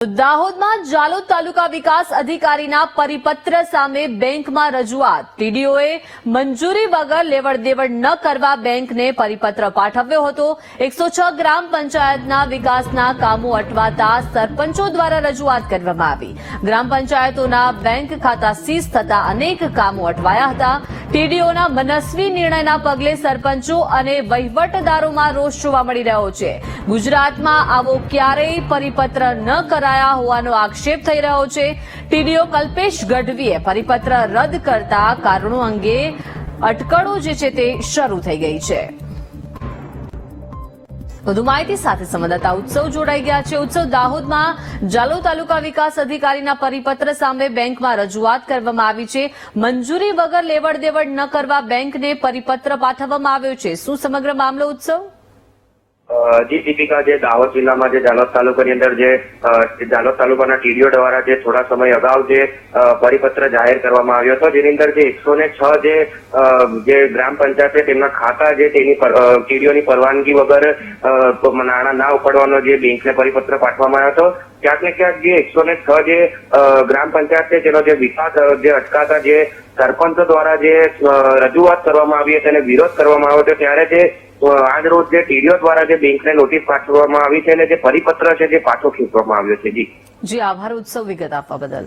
દાહોદમાં જાલોદ તાલુકા વિકાસ અધિકારીના પરિપત્ર સામે બેંકમાં રજૂઆત. ટીડીઓએ મંજૂરી વગર લેવડ દેવડ ન કરવા બેંકને પરિપત્ર પાઠવ્યો હતો. એકસો છ ગ્રામ પંચાયતના વિકાસના કામો અટવાતા સરપંચો દ્વારા રજૂઆત કરવામાં આવી. ગ્રામ પંચાયતોના બેંક ખાતા સીઝ થતા અનેક કામો અટવાયા હતા. ટીડીઓના મનસ્વી નિર્ણયના પગલે સરપંચો અને વહીવટદારોમાં રોષ જોવા મળી રહ્યો છે. ગુજરાતમાં આવો ક્યારેય પરિપત્ર ન કરાયા હોવાનો આક્ષેપ થઈ રહ્યો છે. ટીડીઓ કલ્પેશ ગઢવીએ પરિપત્ર રદ કરતા કારણો અંગે અટકળો જે છે તે શરૂ થઈ ગઈ છે. વધુ માહિતી સાથે સંવાદદાતા ઉત્સવ જોડાઈ ગયા છે. ઉત્સવ દાહોદમાં જાલો તાલુકા વિકાસ અધિકારીના પરિપત્ર સામે બેંકમાં રજૂઆત કરવામાં આવી છે. મંજૂરી વગર લેવડ દેવડ ન કરવા બેંકને પરિપત્ર પાઠવવામાં આવ્યો છે. શું સમગ્ર મામલો ઉત્સવ? જી દીપિકા જે દાહોદ જિલ્લામાં જે જાલોદ તાલુકાની અંદર જે જાલોદ તાલુકાના ટીડીઓ દ્વારા જે થોડા સમય અગાઉ જે પરિપત્ર જાહેર કરવામાં આવ્યો હતો, જેની અંદર જે એકસો ને છ જે ગ્રામ પંચાયત છે, તેમના ખાતા જે તેની ટીડીઓની પરવાનગી વગર નાણાં ના ઉપાડવાનો જે બેંકને પરિપત્ર પાઠવવામાં આવ્યો હતો, ક્યાંક ને ક્યાંક જે એકસો ને છ જે ગ્રામ પંચાયત છે, તેનો જે વિકાસ જે અટકાતા જે સરપંચો દ્વારા જે રજૂઆત કરવામાં આવી હતી અને વિરોધ કરવામાં આવ્યો હતો, ત્યારે જે આજ રોજ જે ટીડીઓ દ્વારા જે બેંકને નોટિસ પાઠવવામાં આવી છે અને જે પરિપત્ર છે જે પાછો ખેંચવામાં આવ્યો છે, જી. જી, આભાર. ઉત્સવ વિગત આપવા બદલ.